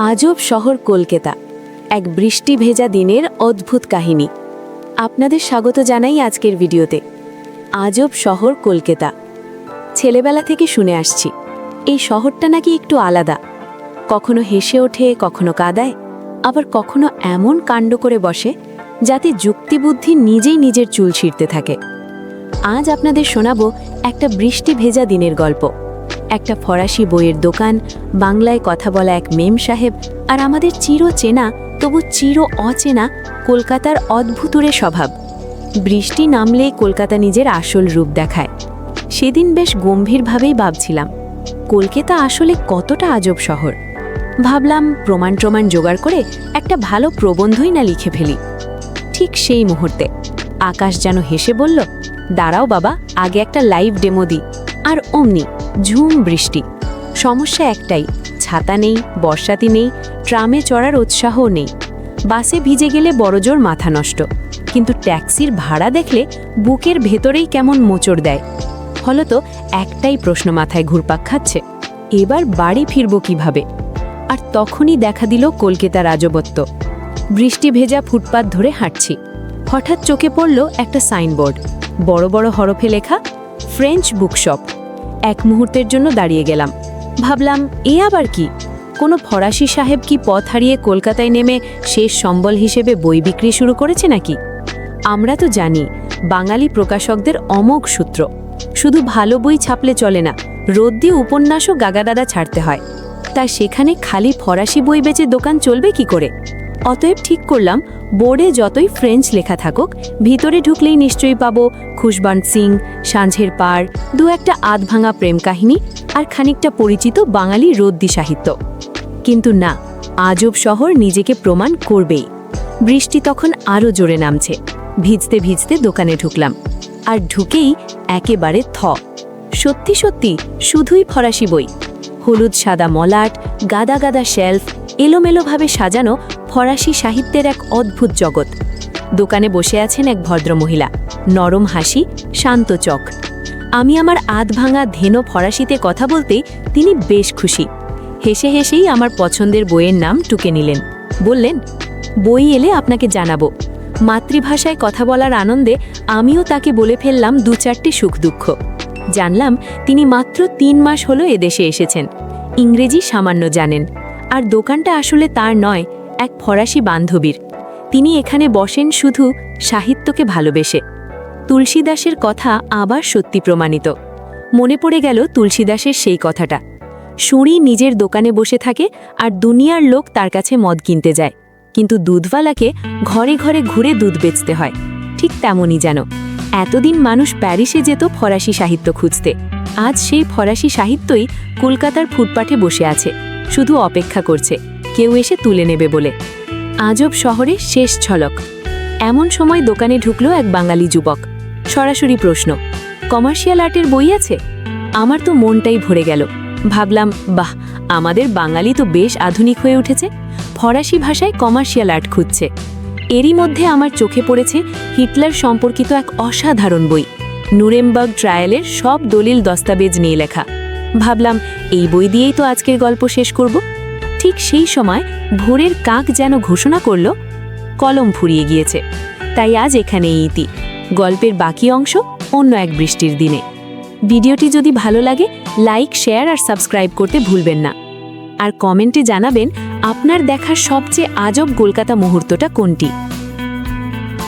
আজব শহর কলকাতা। এক বৃষ্টি ভেজা দিনের অদ্ভুত কাহিনী। আপনাদের স্বাগত জানাই আজকের ভিডিওতে। আজব শহর কলকাতা। ছেলেবেলা থেকে শুনে আসছি। এই শহরটা নাকি একটু আলাদা। কখনো হেসে ওঠে, কখনো কাদায়, আবার কখনো এমন কাণ্ড করে বসে যাতে যুক্তিবুদ্ধি নিজেই নিজের চুল ছিঁড়তে থাকে। আজ আপনাদের শোনাবো একটা বৃষ্টি ভেজা দিনের গল্প। একটা ফরাসি বইয়ের দোকান, বাংলায় কথা বলা এক মেম সাহেব, আর আমাদের চির চেনা, তবু চির অচেনা কলকাতার অদ্ভুতুরে স্বভাব। বৃষ্টি নামলেই কলকাতা নিজের আসল রূপ দেখায়। সেদিন বেশ গম্ভীরভাবেই ভাবছিলাম, কলকাতা আসলে কতটা আজব শহর। ভাবলাম, প্রমাণ ট্রমাণ জোগাড় করে একটা ভালো প্রবন্ধই না লিখে ফেলি। ঠিক সেই মুহূর্তে আকাশ যেন হেসে বলল, দাঁড়াও বাবা, আগে একটা লাইভ ডেমো দিই। আর অমনি ঝুম বৃষ্টি। সমস্যা একটাই, ছাতা নেই, বর্ষাতি নেই, ট্রামে চড়ার উৎসাহও নেই। বাসে ভিজে গেলে বড়জোর মাথা নষ্ট। কিন্তু ট্যাক্সির ভাড়া দেখলে বুকের ভেতরেই কেমন মোচড় দেয়। ফলত একটাই প্রশ্ন মাথায় ঘুরপাক খাচ্ছে, এবার বাড়ি ফিরব কীভাবে? আর তখনই দেখা দিল কলকাতার রাজবত্ব বৃষ্টি ভেজা ফুটপাত ধরে হাঁটছি। হঠাৎ চোখে পড়ল একটা সাইনবোর্ড। বড় বড় হরফে লেখা, ফ্রেঞ্চ বুকশপ। এক মুহূর্তের জন্য দাঁড়িয়ে গেলাম। ভাবলাম, এ আবার কি? কোনো ফরাসি সাহেব কি পথ হারিয়ে কলকাতায় নেমে শেষ সম্বল হিসেবে বই বিক্রি শুরু করেছে নাকি? আমরা তো জানি, বাঙালি প্রকাশকদের অমোঘ সূত্র। শুধু ভালো বই ছাপলে চলে না রোদ দিয়ে উপন্যাসও গাগাদাদা ছাড়তে হয়। তা সেখানে খালি ফরাসি বই বেচে দোকান চলবে কি করে? অতএব ঠিক করলাম, বোর্ডে যতই ফ্রেঞ্চ লেখা থাকুক, ভিতরে ঢুকলেই নিশ্চয়ই পাবো খুশবান সিং, সাঁঝের পার, দু একটা আধ ভাঙা প্রেম কাহিনী আর খানিকটা পরিচিত বাঙালি রদ্দি সাহিত্য। কিন্তু না, আজব শহর নিজেকে প্রমাণ করবেই। বৃষ্টি তখন আরও জোরে নামছে, ভিজতে ভিজতে দোকানে ঢুকলাম, আর ঢুকেই একেবারে থ। সত্যি সত্যি শুধুই ফরাসি বই, হলুদ সাদা মলাট, গাদা গাদা শেলফ, এলোমেলোভাবে সাজানো ফরাসি সাহিত্যের এক অদ্ভুত জগৎ। দোকানে বসে আছেন এক ভদ্রমহিলা। নরম হাসি, শান্ত চোখ। আমি আমার আধ ভাঙা ধেনো ফরাসিতে কথা বলতে তিনি বেশ খুশি। হেসে হেসেই আমার পছন্দের বইয়ের নাম টুকে নিলেন। বললেন, বই এলে আপনাকে জানাব। মাতৃভাষায় কথা বলার আনন্দে আমিও তাকে বলে ফেললাম দু চারটি সুখ দুঃখ। জানলাম তিনি মাত্র তিন মাস হলো এদেশে এসেছেন। ইংরেজি সামান্য জানেন। আর দোকানটা আসলে তার নয় এক ফরাসি বান্ধবীর। তিনি এখানে বসেন শুধু সাহিত্যকে ভালোবেসে। তুলসীদাসের কথা আবার সত্যি প্রমাণিত। মনে পড়ে গেল তুলসীদাসের সেই কথাটা। সুঁড়ি নিজের দোকানে বসে থাকে আর দুনিয়ার লোক তার কাছে মদ কিনতে যায়। কিন্তু দুধওয়ালাকে ঘরে ঘরে ঘুরে দুধ বেচতে হয়। ঠিক তেমনই যেন। এতদিন মানুষ প্যারিসে যেত ফরাসি সাহিত্য খুঁজতে। আজ সেই ফরাসি সাহিত্যই কলকাতার ফুটপাঠে বসে আছে। শুধু অপেক্ষা করছে। কেউ এসে তুলে নেবে বলে। আজব শহরে শেষ ঝলক। এমন সময় দোকানে ঢুকলো এক বাঙালি যুবক। সরাসরি প্রশ্ন, কমার্শিয়াল আর্টের বই আছে? আমার তো মনটাই ভরে গেল। ভাবলাম, বাহ, আমাদের বাঙালি তো বেশ আধুনিক হয়ে উঠেছে। ফরাসি ভাষায় কমার্শিয়াল আর্ট খুঁজছে। এরই মধ্যে আমার চোখে পড়েছে হিটলার সম্পর্কিত এক অসাধারণ বই। নুরেমবার্গ ট্রায়ালের সব দলিল দস্তাবেজ নিয়ে লেখা। ভাবলাম, এই বই দিয়েই তো আজকের গল্প শেষ করব। ঠিক সেই সময় ভোরের কাক যেন ঘোষণা করল, কলম ফুরিয়ে গিয়েছে। তাই আজ এখানে ইতি। গল্পের বাকি অংশ অন্য এক বৃষ্টির দিনে। ভিডিওটি যদি ভালো লাগে, লাইক, শেয়ার আর সাবস্ক্রাইব করতে ভুলবেন না। আর কমেন্টে জানাবেন, আপনার দেখা সবচেয়ে আজব কলকাতা মুহূর্তটা কোনটি?